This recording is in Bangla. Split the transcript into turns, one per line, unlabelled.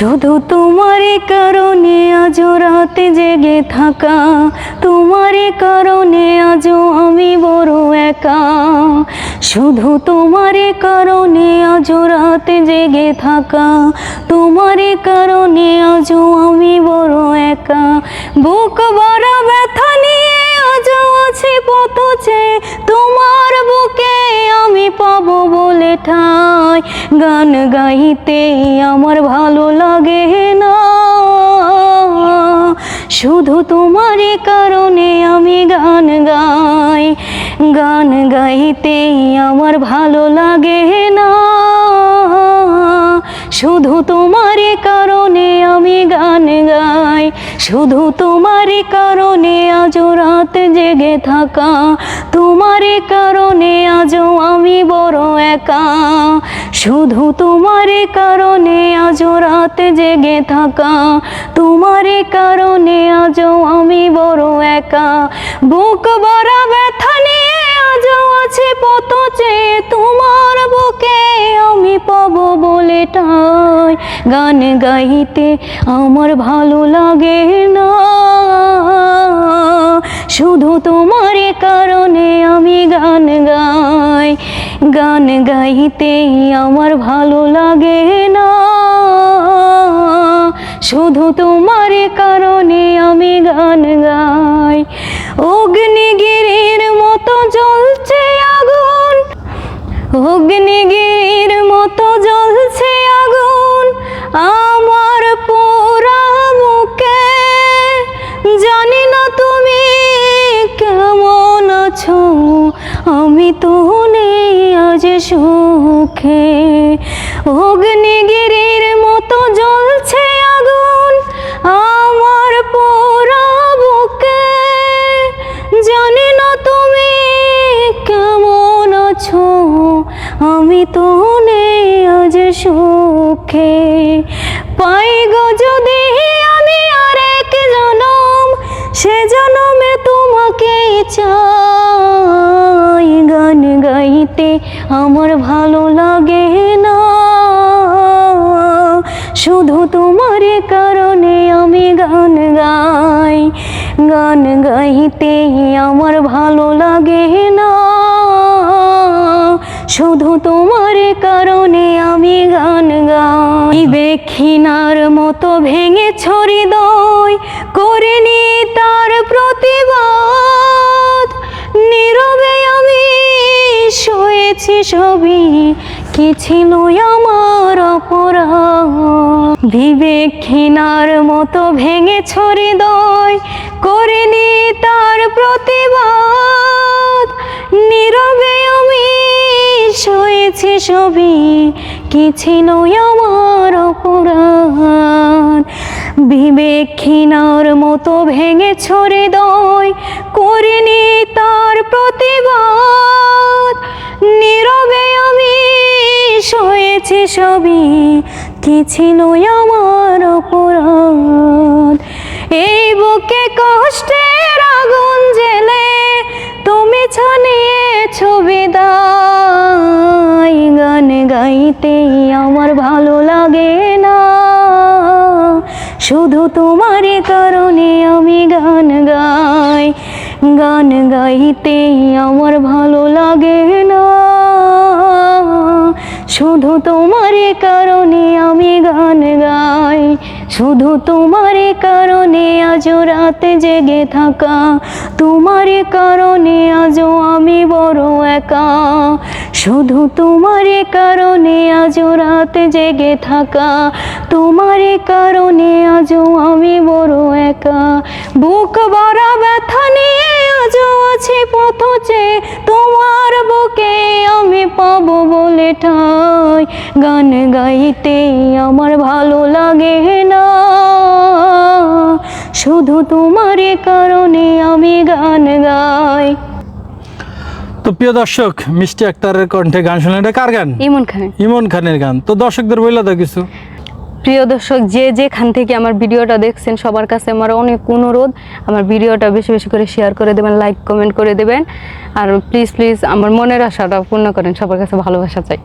শুধু তোমার কারণে আজও রাতে জেগে থাকা, তোমার কারণে আজও আমি বড় একা। শুধু তোমার কারণে আজও রাতে জেগে থাকা, তোমার কারণে আজ আমি বড় একা। বুক বড় ব্যথা নিয়ে আছে পথ চেয়ে তোমার বুকে আমি পাবো বলে ঠাই। গান গাইতে আমার ভালো লাগে না। শুধু তোমারই কারণে আমি গান গাই। গান গাইতে আমার ভালো লাগে না। শুধু তোমারই কারণে শুধু তোমারই কারণে আজও রাত জেগে থাকা। তোমারই কারণে আজও আমি বড় একা। শুধু তোমারই কারণে আজও রাত জেগে থাকা। তোমারই কারণে আজও আমি বড় একা। বুক বড় ব্যথা নিয়ে আজও আছে চেয়ে, তোমার বুকে আমি পাবো বলে টাই গান গাইতে আমার ভালো লাগে না। শুধু তোমার কারণে আমি গান গাই, গান গাইতে আমার ভালো লাগে না। শুধু তোমার কারণে আমি গান গাই, অগ্নিগিরির মতো জ্বলছে আগুন। অগ্নিগিরির আমি তো নেই আজ সুখে। অগ্নিগিরির মতো জ্বলছে আগুন আমার পোড়া বুকে। জানি না তুমি কেমন আছো, আমি তো নেই আজ সুখে। পাই গো যদি আমি আরেক জনম, সে জনমে তোমাকে চাই। গান গাইতে আমার ভালো লাগে না। শুধু তোমার কারণে আমি গান গাই, গান গাইতে আমার ভালো লাগে না। শুধু তোমার কারণে আমি গান গাই। বেখিনার মতো ভেঙে ছড়ি দই করিনি শুয়েছি সবই কি ছিল আমার অপরাধ? বিবেকহীনার মতো ভেঙে ছড়ি দয় করিনি তার প্রতিবাদ। নীরবে আমি শুয়েছি সবই কি ছিল আমার অপরাধ? বিবেকহীনার মতো ভেঙে ছড়ে দয় করিনি তার প্রতিবাদ। সবই কি ছিল আমার অপরাধ? এই বুকে কষ্টের আগুন জেলে তুমি ছানিয়ে ছবি দাই গান গাইতে আমার ভালো লাগে না। শুধু তোমার কারণে আমি গান গাই। গান গাইতে আমার ভালো লাগে না। শুধু তোমার কারণে আমি গান গাই। শুধু তোমার কারণে আজও রাতে জেগে থাকা। তোমার কারণে আজও আমি বড় একা। শুধু তোমার কারণে আজও রাতে জেগে থাকা। তোমার কারণে আজও আমি বড় একা। বুক বড় ব্যথা নিয়ে আজও আছি পথ চেয়ে। তোমার বুকে আমি পাবো বলে ঠাই। গান গাইতে আমার ভালো লাগে না। শুধু তোমার কারণে আমি গান গাই।
তো প্রিয় দর্শক মিষ্টি আক্তারের কণ্ঠে গান শুনলেন এটা কার গান?
ইমন খান।
ইমন খানের গান। তো দর্শকদের বললে তো কিছু।
প্রিয় দর্শক যে যেখান থেকে আমার ভিডিওটা দেখছেন সবার কাছে আমার অনেক অনুরোধ। আমার ভিডিওটা বেশি বেশি করে শেয়ার করে দেবেন লাইক কমেন্ট করে দেবেন। আর প্লিজ প্লিজ আমার মনের আশাটা পূর্ণ করেন। সবার কাছে ভালোবাসা চাই।